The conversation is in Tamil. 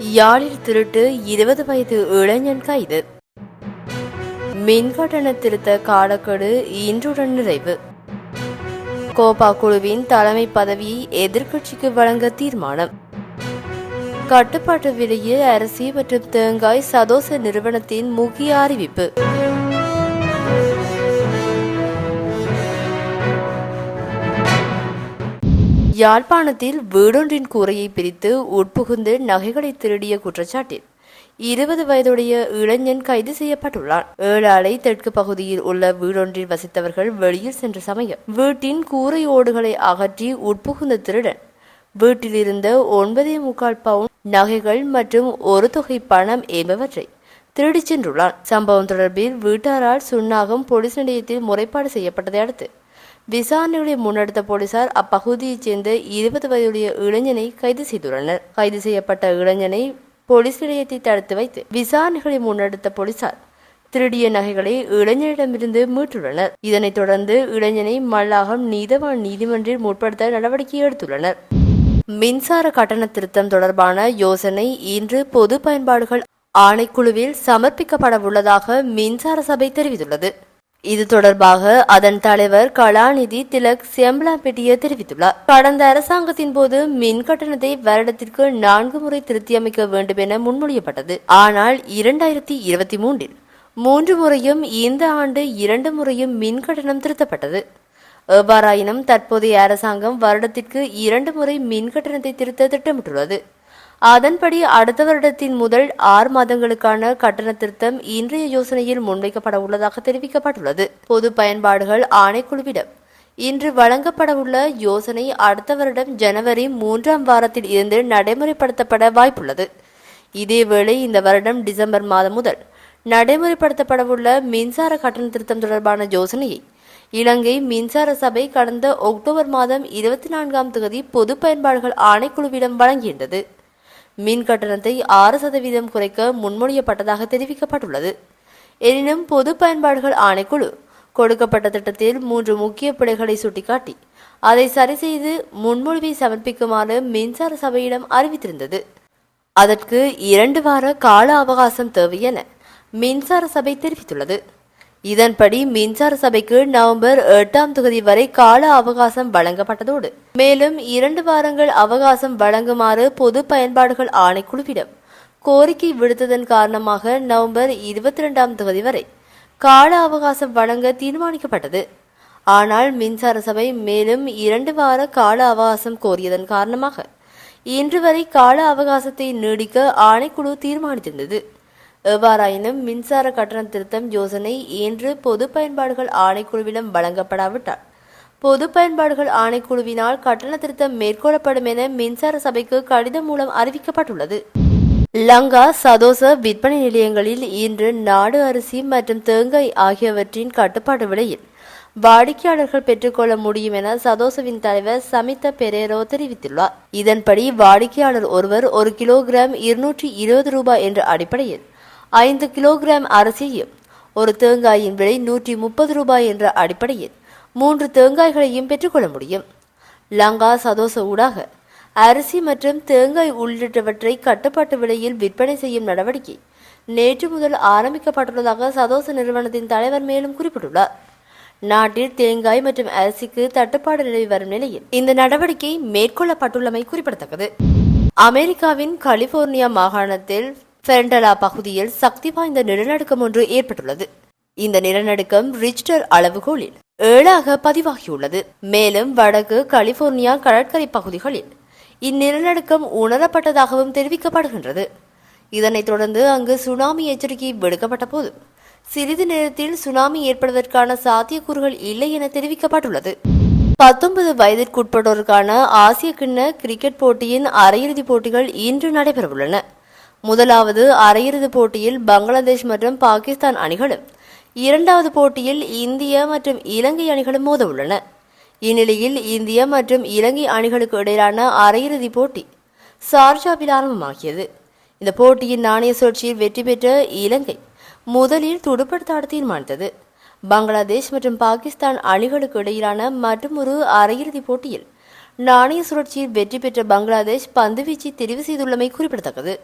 யாழில் திருட்டு இருபது வயது இளைஞன் கைது. மின்கட்டண திருத்த காலக்கெடு இன்றுடன் நிறைவு. கோபா குழுவின் தலைமை பதவியை எதிர்க்கட்சிக்கு வழங்க தீர்மானம். கட்டுப்பாட்டு விலையில் அரிசி மற்றும் தேங்காய் சதோச நிறுவனத்தின் முக்கிய அறிவிப்பு. யாழ்ப்பாணத்தில் வீடொன்றின் கூரையை பிரித்து உட்புகுந்து நகைகளை திருடிய குற்றச்சாட்டில் இருபது வயதுடைய இளைஞன் கைது செய்யப்பட்டுள்ளார் ஏழாலை தெற்கு பகுதியில் உள்ள வீடொன்றில் வசித்தவர்கள் வெளியில் சென்ற சமயம் வீட்டின் கூரை ஓடுகளை அகற்றி உட்புகுந்த திருடன். வீட்டிலிருந்த ஒன்பதே முக்கால் பவுன் நகைகள் மற்றும் ஒரு தொகை பணம் என்பவற்றை திருடிச் சென்றுள்ளார் சம்பவம் தொடர்பில் வீட்டாரால் சுன்னாகம் போலீஸ் நிலையத்தில் முறைப்பாடு செய்யப்பட்டதை அடுத்து விசாரணைகளை முன்னெடுத்த போலீசார் அப்பகுதியைச் சேர்ந்த இருபது வயதுடைய இளைஞனை கைது செய்துள்ளனர். கைது செய்யப்பட்ட இளைஞனை போலீஸ் நிலையத்தை தடுத்து வைத்து விசாரணைகளை முன்னெடுத்த போலீசார் திருடிய நகைகளை இளைஞனிடமிருந்து மீட்டுள்ளனர். இதனைத் தொடர்ந்து இளைஞனை மல்லாகம் நீதவான் நீதிமன்றில் முற்படுத்த நடவடிக்கை எடுத்துள்ளனர். மின்சார கட்டண திருத்தம் தொடர்பான யோசனை இன்று பொது பயன்பாடுகள் ஆணைக்குழுவில் சமர்ப்பிக்கப்பட உள்ளதாக மின்சார சபை தெரிவித்துள்ளது. இது தொடர்பாக அதன் தலைவர் கலாநிதி திலக் செம்பலாம்பெட்டிய தெரிவித்துள்ளார். கடந்த அரசாங்கத்தின் போது மின் கட்டணத்தை வருடத்திற்கு நான்கு முறை திருத்தியமைக்க வேண்டும் என முன்மொழியப்பட்டது. ஆனால் இரண்டாயிரத்தி இருபத்தி மூன்றில் மூன்று முறையும் இந்த ஆண்டு இரண்டு முறையும் மின் கட்டணம் திருத்தப்பட்டது. எவ்வாறாயினும் தற்போதைய அரசாங்கம் வருடத்திற்கு இரண்டு முறை மின் கட்டணத்தை திருத்த திட்டமிட்டுள்ளது. அதன்படி அடுத்த வருடத்தின் முதல் ஆறு மாதங்களுக்கான கட்டண திருத்தம் இன்றைய யோசனையில் முன்வைக்கப்பட உள்ளதாக தெரிவிக்கப்பட்டுள்ளது. பொது பயன்பாடுகள் ஆணைக்குழுவிடம். இன்று வழங்கப்படவுள்ள யோசனை அடுத்த வருடம் ஜனவரி மூன்றாம் வாரத்தில் இருந்து நடைமுறைப்படுத்தப்பட வாய்ப்புள்ளது. இதேவேளை இந்த வருடம் டிசம்பர் மாதம் முதல் நடைமுறைப்படுத்தப்படவுள்ள மின்சார கட்டண திருத்தம் தொடர்பான யோசனையை இலங்கை மின்சார சபை கடந்த அக்டோபர் மாதம் இருபத்தி நான்காம் தேதி பொது பயன்பாடுகள் ஆணைக்குழுவிடம் வழங்கியிருந்தது. மின் கட்டணத்தை ஆறு சதவீதம் குறைக்க முன்மொழியப்பட்டதாக தெரிவிக்கப்பட்டுள்ளது. எனினும் பொது பயன்பாடுகள் ஆணைக்குழு கொடுக்கப்பட்ட திட்டத்தில் மூன்று முக்கிய பிழைகளை சுட்டிக்காட்டி அதை சரி செய்து முன்மொழிவை சமர்ப்பிக்குமாறு மின்சார சபையிடம் அறிவித்திருந்தது. அதற்கு இரண்டு வார கால அவகாசம் தேவை என மின்சார சபை தெரிவித்துள்ளது. இதன்படி மின்சார சபைக்கு நவம்பர் எட்டாம் தொகுதி வரை கால அவகாசம் வழங்கப்பட்டதோடு மேலும் இரண்டு வாரங்கள் அவகாசம் வழங்குமாறு பொது பயன்பாடுகள் ஆணைக்குழுவிடம் கோரிக்கை விடுத்ததன் காரணமாக நவம்பர் இருபத்தி இரண்டாம் தொகுதி வரை கால அவகாசம் வழங்க தீர்மானிக்கப்பட்டது. ஆனால் மின்சார சபை மேலும் இரண்டு வார கால அவகாசம் கோரியதன் காரணமாக இன்று வரை கால அவகாசத்தை நீடிக்க ஆணைக்குழு தீர்மானித்திருந்தது. எவ்வாறாயினும் மின்சார கட்டண திருத்தம் யோசனை இன்று பொது பயன்பாடுகள் ஆணைக்குழுவிடம் வழங்கப்படாவிட்டால். பொது பயன்பாடுகள் ஆணைக்குழுவினால் கட்டண திருத்தம் மேற்கொள்ளப்படும் என மின்சார சபைக்கு கடிதம் மூலம் அறிவிக்கப்பட்டுள்ளது. லங்கா சதோச விற்பனை நிலையங்களில் இன்று நாடு அரிசி மற்றும் தேங்காய் ஆகியவற்றின் கட்டுப்பாடு விலையில் வாடிக்கையாளர்கள் பெற்றுக்கொள்ள முடியும் என சதோசவின் தலைவர் சமித்த பெரேரோ தெரிவித்துள்ளார். இதன்படி வாடிக்கையாளர் ஒருவர் ஒரு கிலோகிராம் இருநூற்றி இருபது ரூபாய் என்ற அடிப்படையில் ஐந்து கிலோகிராம் அரிசியையும் ஒரு தேங்காயின் விலை நூற்றி முப்பது ரூபாய் என்ற அடிப்படையில் மூன்று தேங்காய்களையும் பெற்றுக்கொள்ள முடியும். லங்கா சதோச ஊடாக அரிசி மற்றும் தேங்காய் உள்ளிட்டவற்றை கட்டுப்பாட்டு விலையில் விற்பனை செய்யும் நடவடிக்கை நேற்று முதல் ஆரம்பிக்கப்பட்டுள்ளதாக சதோச நிறுவனத்தின் தலைவர் மேலும் குறிப்பிட்டுள்ளார். நாட்டில் தேங்காய் மற்றும் அரிசிக்கு தட்டுப்பாடு நிலவி வரும் நிலையில் இந்த நடவடிக்கை மேற்கொள்ளப்பட்டுள்ளமை குறிப்பிடத்தக்கது. அமெரிக்காவின் கலிபோர்னியா மாகாணத்தில் ஃபெரண்டலா பகுதியில் சக்தி வாய்ந்த நிலநடுக்கம் ஒன்று ஏற்பட்டுள்ளது. இந்த நிலநடுக்கம் ரிச்டர் அளவுகோலில் ஏழாக பதிவாகியுள்ளது. மேலும் வடக்கு கலிபோர்னியா கடற்கரை பகுதிகளில் இந்நிலநடுக்கம் உணரப்பட்டதாகவும் தெரிவிக்கப்படுகின்றது. இதனைத் தொடர்ந்து அங்கு சுனாமி எச்சரிக்கை விடுக்கப்பட்ட போது சிறிது நேரத்தில் சுனாமி ஏற்படுவதற்கான சாத்தியக்கூறுகள் இல்லை என தெரிவிக்கப்பட்டுள்ளது. பத்தொன்பது வயதிற்குட்பட்டோருக்கான ஆசிய கிண்ண கிரிக்கெட் போட்டியின் அரையிறுதிப் போட்டிகள் இன்று நடைபெறவுள்ளன. முதலாவது அரையிறுதி போட்டியில் பங்களாதேஷ் மற்றும் பாகிஸ்தான் அணிகளும் இரண்டாவது போட்டியில் இந்திய மற்றும் இலங்கை அணிகளும் மோத உள்ளன இந்நிலையில் இந்திய மற்றும் இலங்கை அணிகளுக்கு இடையிலான அரையிறுதிப் போட்டி சார்ஜாவில் ஆரம்பமாகியது. இந்த போட்டியின் நாணய சுழற்சியில் வெற்றி பெற்ற இலங்கை முதலில் துடுப்படுத்தாட தீர்மானித்தது. பங்களாதேஷ் மற்றும் பாகிஸ்தான் அணிகளுக்கு இடையிலான மற்றொரு அரையிறுதிப் போட்டியில் நாணய சுழற்சியில் வெற்றி பெற்ற பங்களாதேஷ் பந்துவீச்சை தெரிவு செய்துள்ளமை குறிப்பிடத்தக்கது.